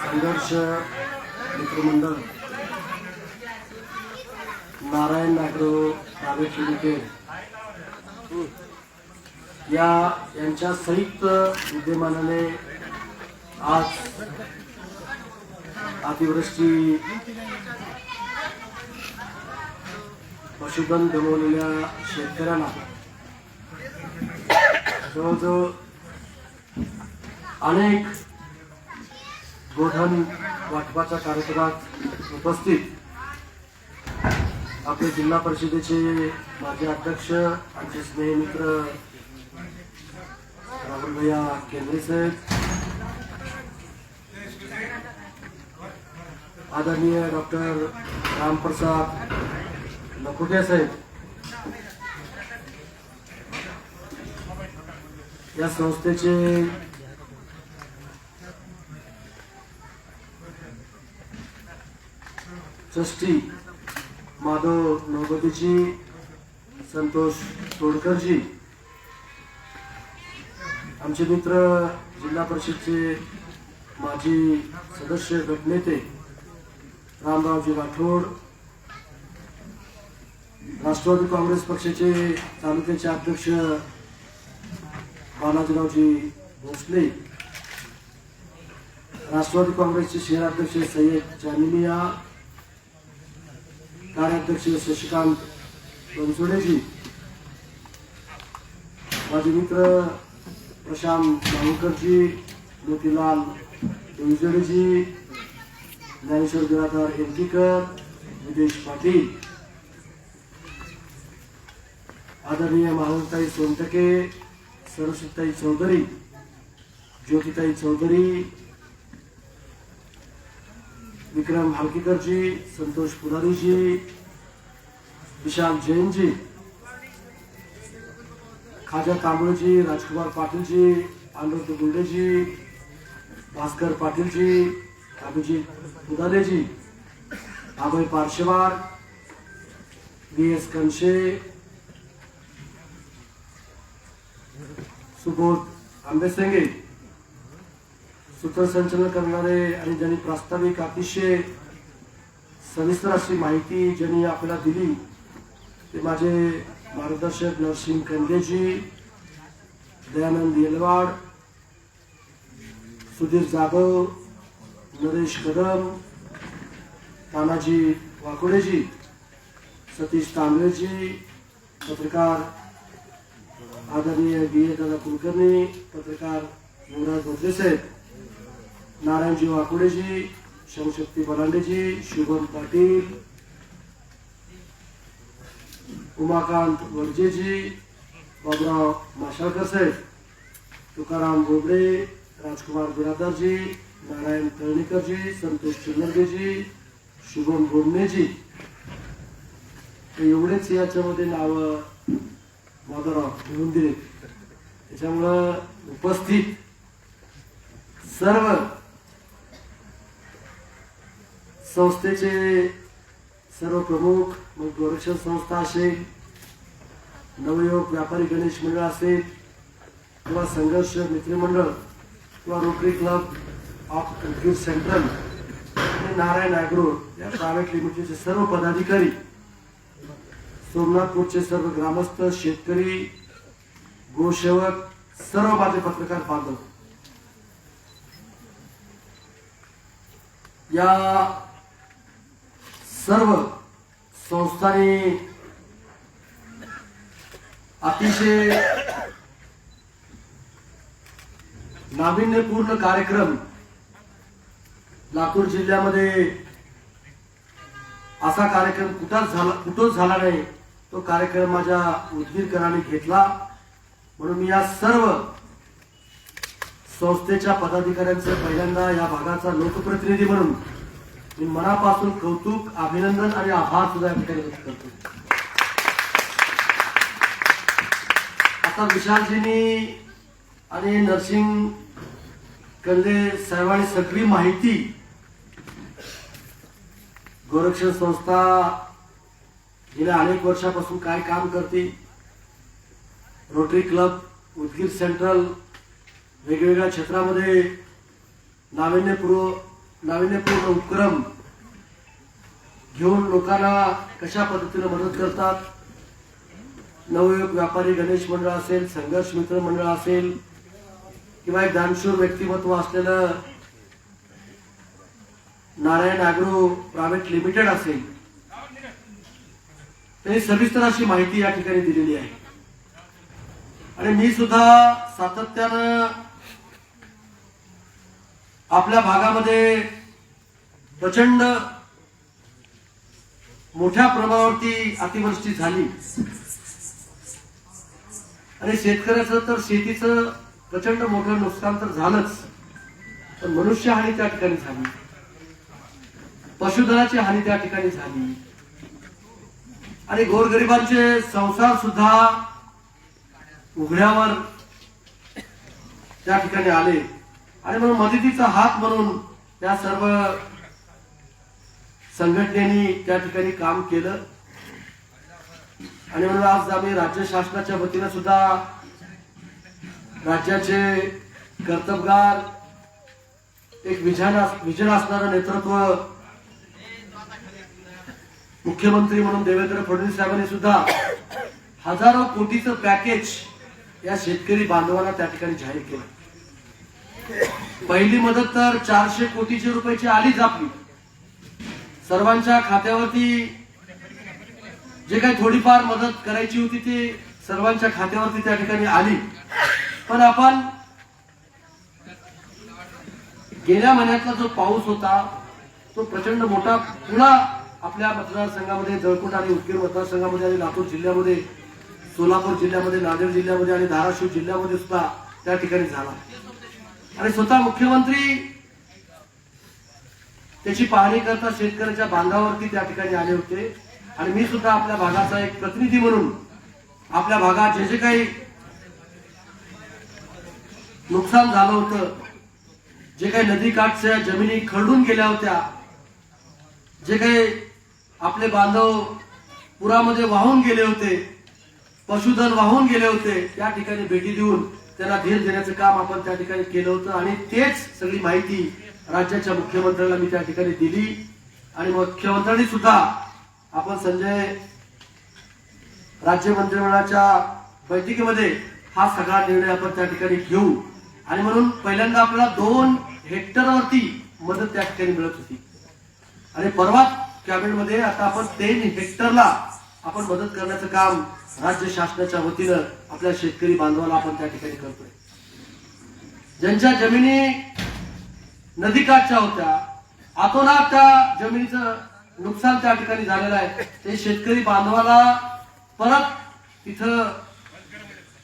संघर्ष मित्रमंडळ. Narayan नागरो private limited या यांच्या संयुक्त विद्यमानाने आज अतिवृष्टी पशुधन गमवलेल्या शेतकऱ्यांना जवळजवळ अनेक गोधन वाटपाच्या कार्यक्रमात उपस्थित आपले जिल्हा परिषदेचे माजी अध्यक्ष आमचे स्नेहमित्र राहुल भैया केंद्रे साहेब आदरणीय डॉक्टर रामप्रसाद लखोटे साहेब या संस्थेचे ट्रस्टी माधव नवगतीजी संतोष तोडकरजी. आमचे मित्र जिल्हा परिषदचे माजी सदस्य गटनेते रामरावजी राठोड राष्ट्रवादी काँग्रेस पक्षाचे तालुक्याचे अध्यक्ष बालाजीरावजी भोसले राष्ट्रवादी काँग्रेसचे शहराध्यक्ष सय्यद जामिनिया कार्याध्यक्ष शशिकांत बनसोडेजी. माझे मित्र प्रशांत माहुकरजी मोतीलाल डोईजडेजी ज्ञानेश्वर बिरादर एमटीकर विदेश पाटील. आदरणीय महानताई सोनटके सरस्वतीताई चौधरी ज्योतिताई चौधरी विक्रम हालकीकरजी संतोष पुरारीजी विशाल जैनजी खाजा तांबळेजी राजकुमार पाटीलजी आनंद गुंडेजी भास्कर पाटीलजी अभिजित उदालेजी अभय पारशेवार बी एस कनशे सुबोध आंबेसंगे सूत्रसंचलन करणारे आणि ज्यांनी प्रास्ताविक अतिशय सविस्तर अशी माहिती ज्यांनी आपल्याला दिली ते माझे मार्गदर्शक नरसिंह कंदेजी दयानंद येलवाड सुधीर जाधव नरेश कदम तानाजी वाकोडेजी सतीश तांबेजी पत्रकार आदरणीय बी ए दादा कुलकर्णी पत्रकार युवराज भोसले साहेब. नारायणजी वाकुडेजी शिवशक्ती बलांडेजी शुभम पाटील उमाकांत वरजेजी बाबुराव माशाळकर साहेब तुकाराम बोबडे राजकुमार बिरादारजी नारायण तळणीकरजी संतोष चिन्नरगेजी शुभम बोबणेजी हे एवढेच याच्यामध्ये नावं माधवराव लिहून दिले त्याच्यामुळं उपस्थित सर्व संस्थेचे सर्व प्रमुख मग गोरक्षण संस्था असेल नवयोग व्यापारी गणेश मंडळ असेल किंवा संघर्ष मित्रमंडळ किंवा Rotary Club of Udgir Central आणि नारायण ॲग्रो या प्रायव्हेट लिमिटेडचे सर्व पदाधिकारी सोमनाथपूरचे सर्व ग्रामस्थ शेतकरी गोसेवक सर्व माझे पत्रकार बांधव या सर्व संस्थाने अतिशय नाविन्यपूर्ण कार्यक्रम लातूर जिल्ह्यामध्ये असा कार्यक्रम कुठंच झाला कुठंच झाला नाही तो कार्यक्रम माझ्या उदगीरकरांनी घेतला. म्हणून मी या सर्व संस्थेच्या पदाधिकाऱ्यांचं पहिल्यांदा या भागाचा लोकप्रतिनिधी म्हणून मी मनापासून कौतुक अभिनंदन आणि आभार सुद्धा या ठिकाणी व्यक्त करतो. आता विशालजींनी आणि नरसिंग कंदे साहेबांनी सगळी माहिती गोरक्षण संस्था गेल्या अनेक वर्षापासून काय काम करते रोटरी क्लब उदगीर सेंट्रल वेगवेगळ्या क्षेत्रामध्ये नाविन्यपूर्व नाविन्यपूर्ण उपक्रम घेऊन लोकांना कशा पद्धतीने मदत करतात? नवयुवक व्यापारी गणेश मंडळ असेल संघर्ष मित्र मंडळ असेल किंवा एक दानशूर व्यक्तिमत्व असलेलं नारायण अॅग्रो प्रायव्हेट लिमिटेड असेल त्यांनी सविस्तर अशी माहिती या ठिकाणी दिलेली आहे. आणि मी सुद्धा सातत्यानं आपल्या भागामध्ये प्रचंड मोठ्या प्रमाणावरती अतिवृष्टी झाली. आणि शेतकऱ्याचं तर शेतीचं प्रचंड मोठं नुकसान तर झालंच. पण मनुष्यहानी त्या ठिकाणी झाली. पशुधनाची हानी त्या ठिकाणी झाली. आणि गोरगरिबांचे संसार सुद्धा उघड्यावर त्या ठिकाणी आले. आणि म्हणून मदतीचा हात म्हणून त्या सर्व संघटनेनी त्या ठिकाणी काम केलं. आणि म्हणून आज आम्ही राज्य शासनाच्या वतीनं सुद्धा राज्याचे कर्तबगार एक विजन विजन असणारं नेतृत्व मुख्यमंत्री म्हणून देवेंद्र फडणवीस साहेबांनी सुद्धा हजारो कोटीचं पॅकेज या शेतकरी बांधवांना त्या ठिकाणी जाहीर केलं. पहिली मदत तर चारशे कोटीचे रुपयाची आलीच आपली. सर्वांच्या खात्यावरती जे काही थोडीफार मदत करायची होती ती सर्वांच्या खात्यावरती त्या ठिकाणी आली. पण आपण गेल्या महिन्यातला जो पाऊस होता तो प्रचंड मोठा पुन्हा आपल्या मतदारसंघामध्ये जळकोट आणि उदगीर मतदारसंघामध्ये आणि लातूर जिल्ह्यामध्ये सोलापूर जिल्ह्यामध्ये नांदेड जिल्ह्यामध्ये आणि धाराशिव जिल्ह्यामध्ये सुद्धा त्या ठिकाणी झाला. आणि स्वतः मुख्यमंत्री त्याची पाहणी करता शेतकऱ्याच्या बांधावरती त्या ठिकाणी आले होते. आणि मी सुद्धा आपल्या भागाचा एक प्रतिनिधी म्हणून आपल्या भागात जे जे काही नुकसान झालं होतं जे काही नदीकाठच्या जमिनी खरडून गेल्या होत्या जे काही आपले बांधव पुरामध्ये वाहून गेले होते पशुधन वाहून गेले होते त्या ठिकाणी भेटी देऊन त्यांना धीर देण्याचं काम आपण त्या ठिकाणी केलं होतं आणि तेच सगळी माहिती राज्याच्या मुख्यमंत्र्यांना मी त्या ठिकाणी दिली. आणि मुख्यमंत्र्यांनी सुद्धा आपण संजय राज्य मंत्रिमंडळाच्या बैठकीमध्ये हा सगळा निर्णय आपण त्या ठिकाणी घेऊ. आणि म्हणून पहिल्यांदा आपल्याला दोन हेक्टरवरती मदत त्या ठिकाणी मिळत होती. आणि परवा कॅबिनेटमध्ये आता आपण तीन हेक्टरला आपण मदत करण्याचं काम राज्य शासनाच्या वतीनं आपल्या शेतकरी बांधवाला आपण त्या ठिकाणी करतोय. ज्यांच्या जमिनी नदीकाठच्या होत्या आतोनात त्या जमिनीचं नुकसान त्या ठिकाणी झालेलं आहे. ते शेतकरी बांधवाला परत तिथं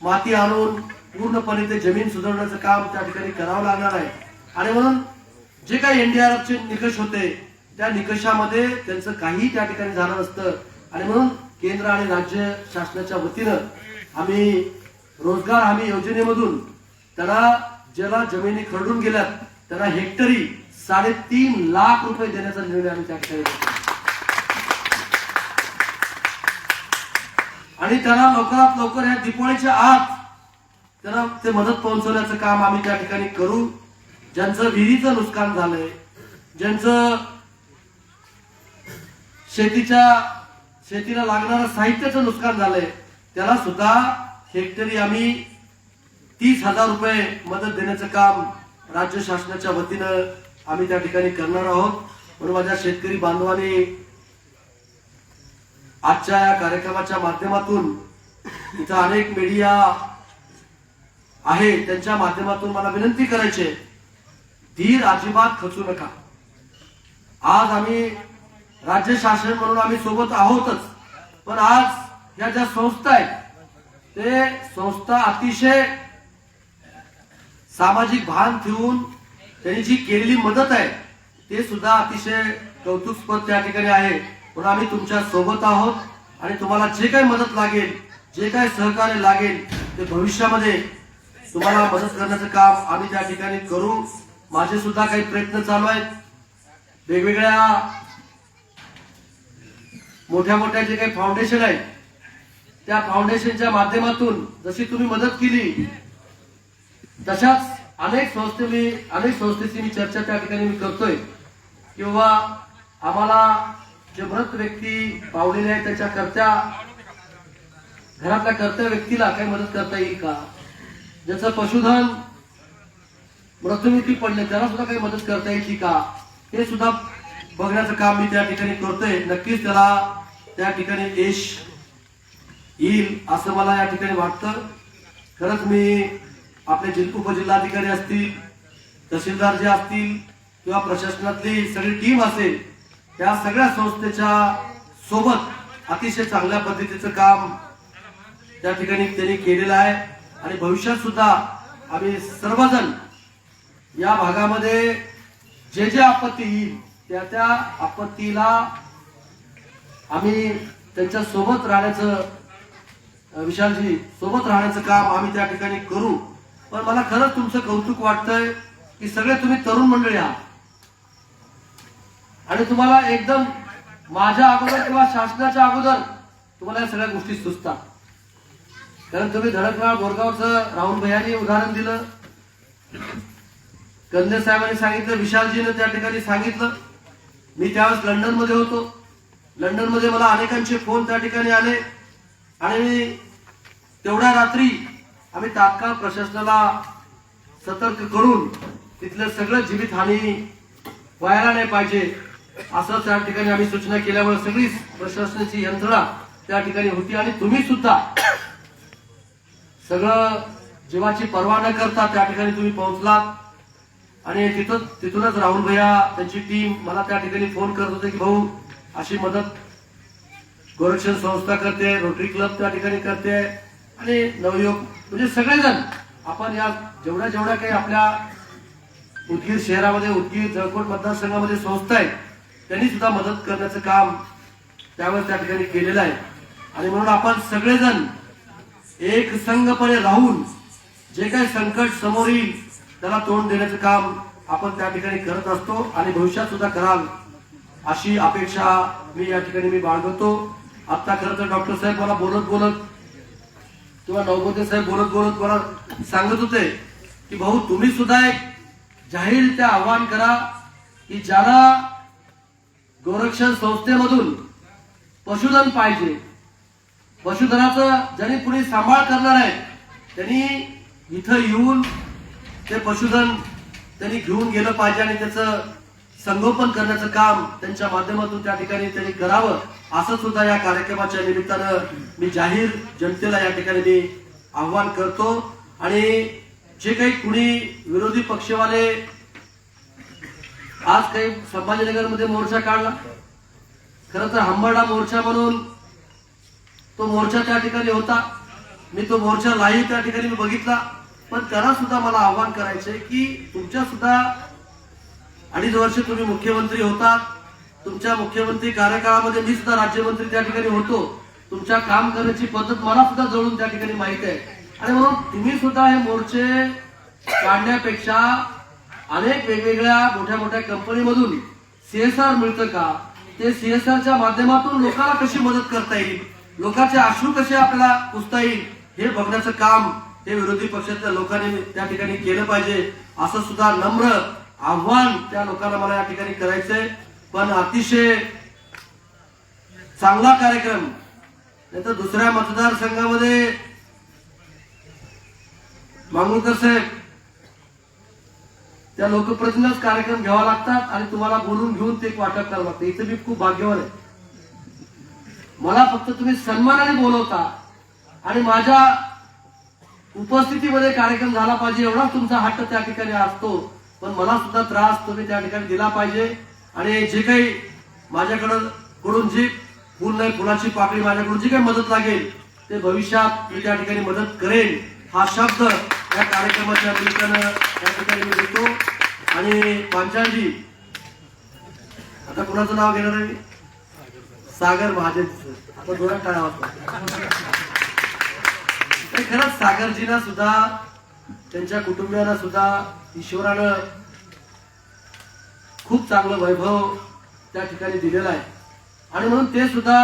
माती आणून पूर्णपणे ते जमीन सुधारण्याचं काम त्या ठिकाणी करावं लागणार आहे. आणि म्हणून जे काही एनडीआरएफचे निकष होते त्या निकषामध्ये त्यांचं काही त्या ठिकाणी झालं नसतं. आणि म्हणून केंद्र आणि राज्य शासनाच्या वतीनं आम्ही रोजगार हमी योजनेमधून त्यांना ज्याला जमिनी खरडून गेल्यात त्यांना हेक्टरी साडेतीन लाख रुपये देण्याचा निर्णय आम्ही त्या ठिकाणी आणि त्यांना लवकरात लवकर या दिपोळीच्या आत त्यांना ते मदत पोहोचवण्याचं काम आम्ही त्या ठिकाणी करू. ज्यांचं विहिरीचं नुकसान झालंय ज्यांचं शेतीच्या शेतीला लागणारं साहित्याचं नुकसान झालंय. त्याला सुद्धा हेक्टरी आम्ही तीस हजार रुपये मदत देण्याचं काम राज्य शासनाच्या वतीनं आम्ही त्या ठिकाणी करणार आहोत. म्हणून माझ्या शेतकरी बांधवांनी आजच्या या कार्यक्रमाच्या माध्यमातून इथं अनेक मीडिया आहे त्यांच्या माध्यमातून मला विनंती करायची आहे, धीर अजिबात खचू नका. आज आम्ही राज्य शासन म्हणून आम्ही सोबत आहोतच. पण आज या ज्या संस्था आहेत ते संस्था अतिशय सामाजिक भान ठेवून त्यांनी जी केलेली मदत आहे ते सुद्धा अतिशय कौतुकस्पद त्या ठिकाणी आहे. म्हणून आम्ही तुमच्यासोबत आहोत आणि तुम्हाला जे काही मदत लागेल जे काही सहकार्य लागेल ते भविष्यामध्ये तुम्हाला मदत करण्याचं काम आम्ही त्या ठिकाणी करू. माझे सुद्धा काही प्रयत्न चालू आहेत. वेगवेगळ्या मोठ्या मोठ्या जे काही फाउंडेशन आहे त्या फाउंडेशनच्या माध्यमातून जशी तुम्ही मदत केली तशाच अनेक संस्थे मी अनेक संस्थेची मी चर्चा त्या ठिकाणी मी करतोय. किंवा आम्हाला जे मृत व्यक्ती पावलेले आहे त्याच्या करत्या घरातल्या कर्त्या व्यक्तीला काही मदत करता येईल का? ज्याचं पशुधन मृत्युमुखी पडले त्याला सुद्धा काही मदत करता येईल का? हे सुद्धा बघण्याचं काम मी त्या ठिकाणी करतोय. नक्कीच त्याला त्या ठिकाणी यश येईल असं मला या ठिकाणी वाटतं. खरंच मी आपले जिल्हा उपजिल्हाधिकारी असतील तहसीलदार जे असतील किंवा प्रशासनातली सगळी टीम असेल त्या सगळ्या संस्थेच्या सोबत अतिशय चांगल्या पद्धतीचं काम त्या ठिकाणी त्यांनी केलेलं आहे. आणि भविष्यात सुद्धा आम्ही सर्वजण या भागामध्ये जे जे आपत्ती येईल त्या त्या आपत्तीला आम्ही त्यांच्यासोबत राहण्याचं विशालजी सोबत राहण्याचं काम आम्ही त्या ठिकाणी करू. पण मला खरंच तुमचं कौतुक वाटतंय की सगळे तुम्ही तरुण मंडळी आहात. आणि तुम्हाला एकदम माझ्या अगोदर किंवा शासनाच्या अगोदर तुम्हाला या सगळ्या गोष्टी सुचतात. कारण तुम्ही धडकनाळ बोरगावचं राहुल भैयानी उदाहरण दिलं. कंदे साहेबांनी सांगितलं विशालजीने त्या ठिकाणी सांगितलं. मी त्यावेळेस लंडनमध्ये होतो. लंडनमध्ये मला अनेकांचे फोन त्या ठिकाणी आले. आणि मी तेवढ्या रात्री आम्ही तात्काळ प्रशासनाला सतर्क करून तिथलं सगळं जीवित हानी व्हायला नाही पाहिजे असं त्या ठिकाणी आम्ही सूचना केल्यामुळे सगळी प्रशासनाची यंत्रणा त्या ठिकाणी होती. आणि तुम्ही सुद्धा सगळं जीवाची पर्वा न करता त्या ठिकाणी तुम्ही पोहोचलात. आणि तिथं तिथूनच राहुल भैया त्यांची टीम मला त्या ठिकाणी फोन करत होते की भाऊ अशी मदत गोरक्षण संस्था करते रोटरी क्लब त्या ठिकाणी करते आणि नवयुवक म्हणजे सगळेजण आपण या जेवढ्या जेवढ्या काही आपल्या उदगीर शहरामध्ये उदगीर जळकोट मतदारसंघामध्ये संस्था आहेत त्यांनी सुद्धा मदत करण्याचं काम त्यावेळेस त्या ठिकाणी केलेलं आहे. आणि म्हणून आपण सगळेजण एक संघपणे राहून जे काही संकट समोर येईल त्याला तोंड देण्याचं काम आपण त्या ठिकाणी करत असतो आणि भविष्यात सुद्धा कराल. अशी अपेक्षा मी या ठिकाणी मी बाळगतो. आता खरं तर डॉक्टर साहेब मला बोलत बोलत किंवा नवगोते साहेब बोलत बोलत मला सांगत होते की भाऊ तुम्ही सुद्धा एक जाहीर त्या आव्हान करा की ज्याला गोरक्षण संस्थेमधून पशुधन पाहिजे पशुधनाचं ज्यांनी पुढे सांभाळ करणार आहे त्यांनी इथं येऊन ते पशुधन त्यांनी घेऊन गेलं पाहिजे आणि त्याचं संगोपन करण्याचं काम त्यांच्या माध्यमातून त्या ठिकाणी त्यांनी करावं असं सुद्धा या कार्यक्रमाच्या निमित्तानं मी जाहीर जनतेला या ठिकाणी मी आव्हान करतो. आणि जे काही कुणी विरोधी पक्षवाले आज काही संभाजीनगरमध्ये मोर्चा काढला खरं तर हंबरडा मोर्चा म्हणून तो मोर्चा त्या ठिकाणी होता. मी तो मोर्चा लाईव्ह त्या ठिकाणी मी बघितला. पण त्यांना सुद्धा मला आव्हान करायचंय की तुमच्या सुद्धा अडीच वर्ष तुम्ही मुख्यमंत्री होता तुमच्या मुख्यमंत्री कार्यकाळामध्ये मी सुद्धा राज्यमंत्री त्या ठिकाणी होतो. तुमच्या काम करण्याची पद्धत मला सुद्धा जवळून त्या ठिकाणी माहीत आहे. आणि म्हणून तुम्ही सुद्धा हे मोर्चे काढण्यापेक्षा अनेक वेगवेगळ्या मोठ्या मोठ्या कंपनीमधून सीएसआर मिळतं का? ते सीएसआरच्या माध्यमातून लोकांना कशी मदत करता येईल? लोकांचे अश्रू कसे आपल्याला पुसता येईल? हे बघण्याचं काम हे विरोधी पक्षातल्या लोकांनी त्या ठिकाणी केलं पाहिजे असं सुद्धा नम्र आव्हान त्या लोकांना मला या ठिकाणी करायचंय. पण अतिशय चांगला कार्यक्रम. नाही तर दुसऱ्या मतदारसंघामध्ये मांगुळकर साहेब त्या लोकप्रतिनिधीच कार्यक्रम घ्यावा लागतात आणि तुम्हाला बोलून घेऊन ते वाटप करावं लागतं. इथे मी खूप भाग्यवान आहे. मला फक्त तुम्ही सन्मानाने बोलवता आणि माझ्या उपस्थितीमध्ये कार्यक्रम झाला पाहिजे एवढाच तुमचा हट्ट त्या ठिकाणी असतो. पण मला सुद्धा त्रास तुम्ही त्या ठिकाणी दिला पाहिजे. आणि जे काही माझ्याकडं कडून जी फुल नाही फुलाची पाकळी माझ्याकडून जी काही मदत लागेल ते भविष्यात मी त्या ठिकाणी मदत करेन हा शब्द या कार्यक्रमाच्या निमित्तानं त्या ठिकाणी मी देतो. आणि पांचाळजी आता कुणाचं नाव घेणार आहे सागर महाजन आता जोरात टाळा वाजता खरंच सागरजीना सुद्धा त्यांच्या कुटुंबियांना सुद्धा ईश्वरानं खूप चांगलं वैभव त्या ठिकाणी दिलेलं आहे. आणि म्हणून ते सुद्धा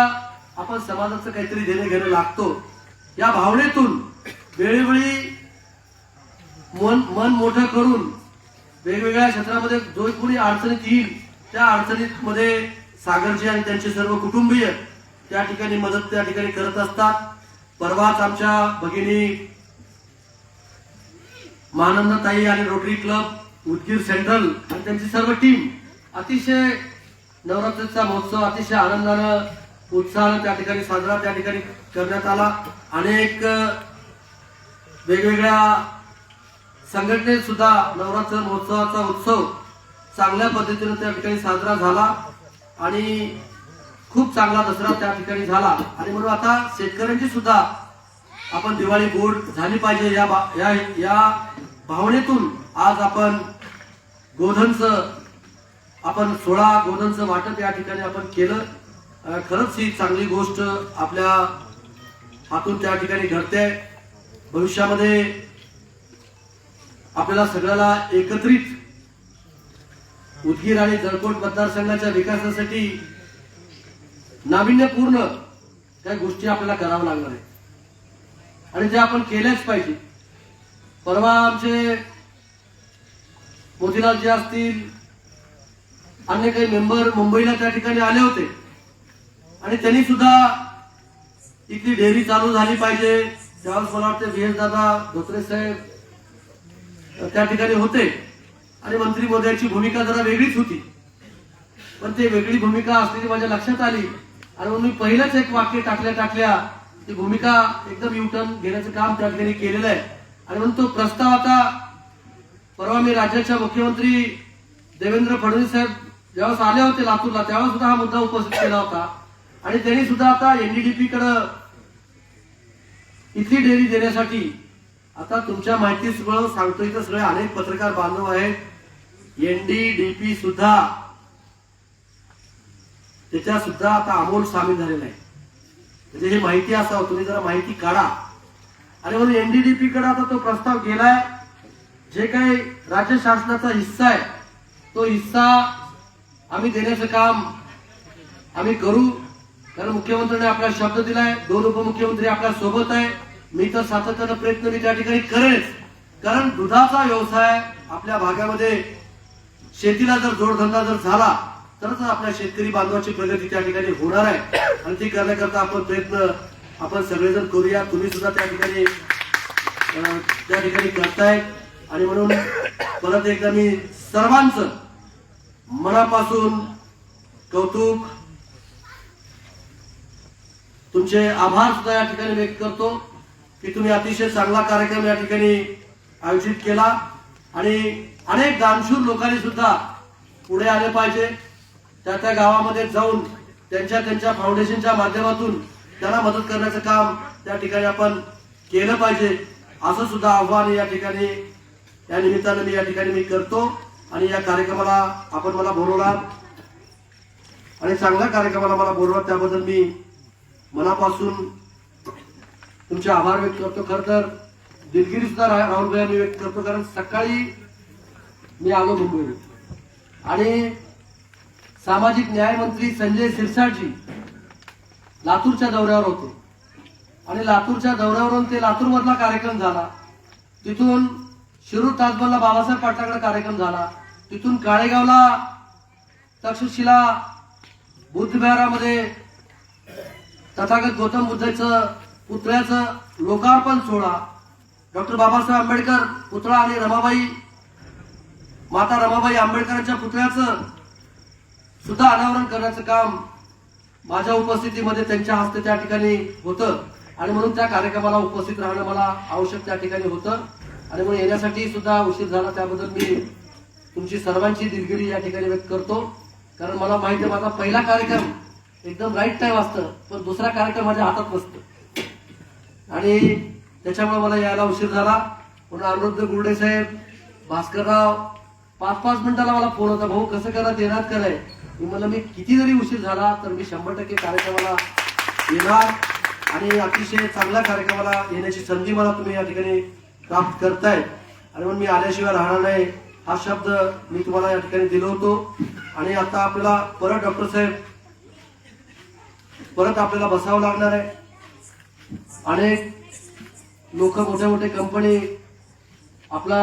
आपण समाजाचं काहीतरी देणं घेणं लागतो. या भावनेतून वेळोवेळी मन मन मोठं करून वेगवेगळ्या क्षेत्रामध्ये जो कोणी अडचणीत येईल त्या अडचणीमध्ये सागरजी आणि त्यांचे सर्व कुटुंबीय त्या ठिकाणी मदत त्या ठिकाणी करत असतात. परवाच आमच्या भगिनी महानंदताई आणि रोटरी क्लब उदगीर सेंट्रल आणि त्यांची सर्व टीम अतिशय नवरात्रीचा महोत्सव अतिशय आनंदानं उत्साहानं त्या ठिकाणी साजरा त्या ठिकाणी करण्यात आला. अनेक वेगवेगळ्या संघटनेत सुद्धा नवरात्र महोत्सवाचा उत्सव चांगल्या पद्धतीनं त्या ठिकाणी साजरा झाला आणि खूप चांगला दसरा त्या ठिकाणी झाला. आणि म्हणून आता शेतकऱ्यांची सुद्धा आपण दिवाळी गोड झाली पाहिजे या भा- या या भावनेतून आज आपण गोधनचं आपण सोळा गोधनचं वाटप या ठिकाणी आपण केलं. खरंच ही चांगली गोष्ट आपल्या हातून त्या ठिकाणी घडते. भविष्यामध्ये आपल्याला सगळ्याला एकत्रित उदगीर आणि जळकोट मतदारसंघाच्या विकासासाठी नाविन्यपूर्ण काही गोष्टी आपल्याला कराव्या लागणार आहे आणि ते आपण केलेच पाहिजे. परवा आमचे मोतीलालजी असतील अन्य काही मेंबर मुंबईला त्या ठिकाणी आले होते. आणि त्यांनी सुद्धा इथली डेअरी चालू झाली पाहिजे. त्यावेळेस मला वाटतं व्ही एस दादा धोत्रे साहेब त्या ठिकाणी होते. आणि मंत्री महोदयाची भूमिका जरा वेगळीच होती. पण ते वेगळी भूमिका असलेली माझ्या लक्षात आली. आणि म्हणून मी पहिलंच एक वाक्य टाकल्या टाकल्या ती भूमिका एकदम युटर्न घेण्याचं काम त्या ठिकाणी केलेलं आहे. आणि म्हणून तो प्रस्ताव आता परवा मी राज्याच्या मुख्यमंत्री देवेंद्र फडणवीस साहेब ज्यावेळेस आले होते लातूरला त्यावेळेस सुद्धा हा मुद्दा उपस्थित केला होता. आणि त्यांनी सुद्धा आता एनडीडीपी कडं इथली डेअरी देण्यासाठी आता तुमच्या माहिती सगळं सांगतो इथं सगळे अनेक पत्रकार बांधव आहेत. एनडीडीपी सुद्धा त्याच्या सुद्धा आता अमोल सामील झालेला आहे. म्हणजे ही माहिती असावं तुम्ही जरा माहिती काढा. आणि म्हणून एनडीडीपी कडे आता तो प्रस्ताव गेलाय. जे काही राज्य शासनाचा हिस्सा आहे तो हिस्सा आम्ही देण्याचं काम आम्ही करू. कारण मुख्यमंत्र्यांनी आपल्याला शब्द दिलाय दोन उपमुख्यमंत्री आपल्यासोबत आहे. मी तर सातत्यानं प्रयत्न मी त्या ठिकाणी करेच कारण दुधाचा व्यवसाय आपल्या भागामध्ये शेतीला जर जोडधंदा जर झाला तरच आपल्या शेतकरी बांधवाची प्रगती त्या ठिकाणी होणार आहे. आणि ती करण्याकरता आपण प्रयत्न आपण सगळेजण करूया. तुम्ही सुद्धा त्या ठिकाणी त्या ठिकाणी करताय. आणि म्हणून परत एकदा मी सर्वांचं मनापासून कौतुक तुमचे आभार सुद्धा या ठिकाणी व्यक्त करतो की तुम्ही अतिशय चांगला कार्यक्रम या ठिकाणी आयोजित केला. आणि अनेक दानशूर लोकांनी सुद्धा पुढे आले पाहिजे. त्या त्या गावामध्ये जाऊन त्यांच्या त्यांच्या फाउंडेशनच्या माध्यमातून त्यांना मदत करण्याचं काम त्या ठिकाणी आपण केलं पाहिजे. असं सुद्धा आव्हान या ठिकाणी या निमित्तानं मी या ठिकाणी मी करतो आणि या कार्यक्रमाला आपण मला बोलवला आणि चांगल्या कार्यक्रमाला मला बोलवला त्याबद्दल मी मनापासून तुमचे आभार व्यक्त करतो. खर तर दिलगिरी सुद्धा राहुल भाई मी व्यक्त करतो कारण सकाळी मी आलो मुंबईत आणि सामाजिक न्याय मंत्री संजय सिरसाटजी लातूरच्या दौऱ्यावर होते. आणि लातूरच्या दौऱ्यावरून ते लातूरमधला कार्यक्रम झाला. तिथून शिरूर ताजमहलला बाबासाहेब पाटलाकडे कार्यक्रम झाला. तिथून काळेगावला तक्षशिला बुद्धविहारामध्ये तथागत गौतम बुद्धाचं पुतळ्याचं लोकार्पण सोहळा. डॉक्टर बाबासाहेब आंबेडकर पुतळा आणि रमाबाई माता रमाबाई आंबेडकरांच्या पुतळ्याचं सुद्धा अनावरण करण्याचं काम माझ्या उपस्थितीमध्ये त्यांच्या हस्ते त्या ठिकाणी होतं. आणि म्हणून त्या कार्यक्रमाला उपस्थित राहणं मला आवश्यक त्या ठिकाणी होतं. आणि म्हणून येण्यासाठी सुद्धा उशीर झाला त्याबद्दल मी तुमची सर्वांची दिलगिरी या ठिकाणी व्यक्त करतो. कारण मला माहिती आहे माझा पहिला कार्यक्रम एकदम राईट टाईम असतं पण दुसरा कार्यक्रम माझ्या हातात नसतो. आणि त्याच्यामुळे मला यायला उशीर झाला. म्हणून अनिरुद्ध गुरडे साहेब भास्करराव पाच पाच मिनिटाला मला फोन होता भाऊ कसं करा येणार कराय मी म्हणलं मी किती जरी उशीर झाला तर मी शंभर टक्के कार्यक्रमाला येणार आणि अतिशय चांगल्या कार्यक्रमाला येण्याची संधी मला तुम्ही या ठिकाणी प्राप्त करताय आणि म्हणून मी आल्याशिवाय राहणार नाही हा शब्द मी तुम्हाला या ठिकाणी दिलो होतो. आणि आता आपल्याला परत डॉक्टर साहेब परत आपल्याला बसावं लागणार आहे. अनेक लोक मोठ्या मोठ्या कंपनी आपला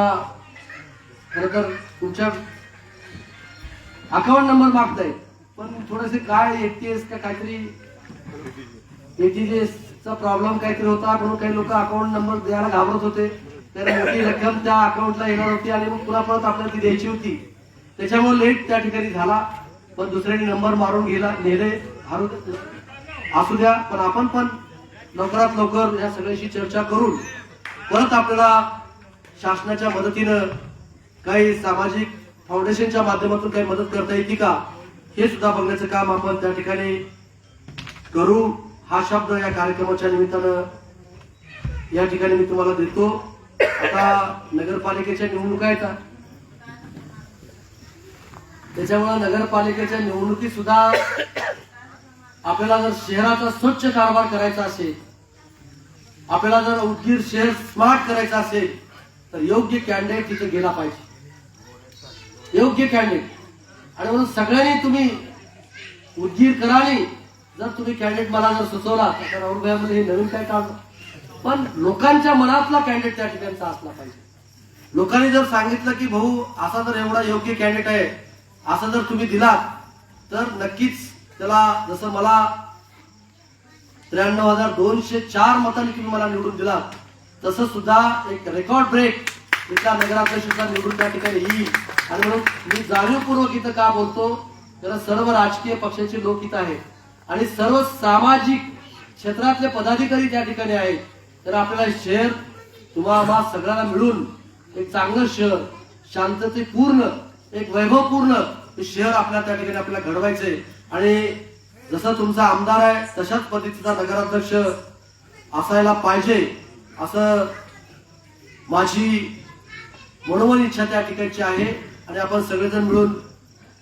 खरं तर तुमच्या अकाउंट नंबर मागताय. पण थोडस काय एटीएस का काहीतरी एटीएस चा प्रॉब्लेम काहीतरी होता म्हणून काही लोक अकाउंट नंबर द्यायला घाबरत होते. तर मोठी रक्कम त्या अकाउंटला येणार होती आणि मग पुन्हा परत आपल्याला ती द्यायची होती. त्याच्यामुळे लेट त्या ठिकाणी झाला. पण दुसऱ्याने नंबर मारून गेला नेले. हारू असू द्या पण आपण पण लवकरात लवकर या सगळ्याशी चर्चा करून परत आपल्याला शासनाच्या मदतीनं काही सामाजिक फाउंडेशनच्या माध्यमातून काही मदत करता येते का? हे सुद्धा बघण्याचं काम आपण त्या ठिकाणी करू. हा शब्द या कार्यक्रमाच्या निमित्तानं या ठिकाणी मी तुम्हाला देतो. आता नगरपालिकेच्या निवडणुका येतात त्याच्यामुळे नगरपालिकेच्या निवडणुकीत सुद्धा आपल्याला जर शहराचा स्वच्छ कारभार करायचा असेल आपल्याला जर उदगीर शहर स्मार्ट करायचं असेल तर योग्य कॅन्डिडेट तिथे गेला पाहिजे. योग्य कॅन्डिडेट आणि म्हणून सगळ्यांनी तुम्ही उदगीर कराली जर तुम्ही कॅन्डिडेट मला जर सुचवला तर राहुल हे नवीन काय काढलं पण लोकांच्या मनातला कॅन्डिडेट त्या ठिकाणचा असला पाहिजे. लोकांनी जर सांगितलं की भाऊ असा जर एवढा योग्य कॅन्डिडेट आहे असं जर तुम्ही दिलात तर नक्कीच त्याला जसं मला त्र्याण्णव हजार दोनशे चार मतांनी तुम्ही मला निवडून दिलात तसं सुद्धा एक रेकॉर्ड ब्रेक इथला नगराध्यक्षाचा निवडून त्या ठिकाणी येईल. आणि म्हणून मी जाणीवपूर्वक इथं का बोलतो? तर सर्व राजकीय पक्षाचे लोक इथं आहेत. आणि सर्व सामाजिक क्षेत्रातले पदाधिकारी त्या ठिकाणी आहेत तर आपल्याला शहर तुम्हाला सगळ्यांना मिळून एक चांगलं शहर शांततेपूर्ण एक वैभवपूर्ण शहर आपल्या त्या ठिकाणी आपल्याला घडवायचंय. आणि जसा तुमचा आमदार आहे तशाच पद्धतीचा नगराध्यक्ष असायला पाहिजे असं माझी मनोमन इच्छा त्या ठिकाणची आहे. आणि आपण सगळेजण मिळून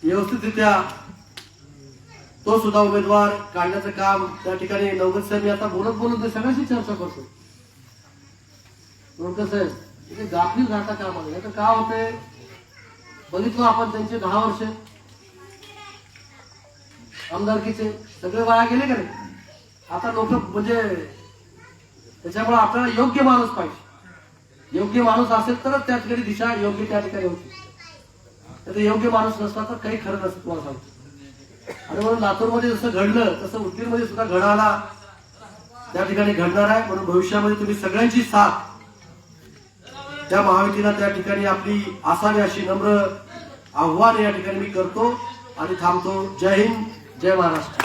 व्यवस्थितरित्या तो सुद्धा उमेदवार काढण्याचं काम त्या ठिकाणी नवगत साहेब मी आता बोलत बोलत मी सगळ्याशी चर्चा करतो. नवगत साहेब इथे गाफील राहता काम नाही तर का होते बघितलो आपण त्यांचे दहा वर्ष. आमदारकीचे सगळे वाया गेले का नाही? आता लोक म्हणजे त्याच्यामुळे आपल्याला योग्य माणूस पाहिजे. योग्य माणूस असेल तरच त्या ठिकाणी दिशा योग्य त्या ठिकाणी होती. तर योग्य माणूस नसला तर काही खरं नसतं तुम्हाला सांगतो. आणि म्हणून लातूरमध्ये जसं घडलं तसं उदगीरमध्ये सुद्धा घडायला त्या ठिकाणी घडणार आहे म्हणून भविष्यामध्ये तुम्ही सगळ्यांची साथ त्या महायुतीला त्या ठिकाणी आपली असावी अशी नम्र आव्हान या ठिकाणी मी करतो आणि थांबतो. जय हिंद जय महाराष्ट्र.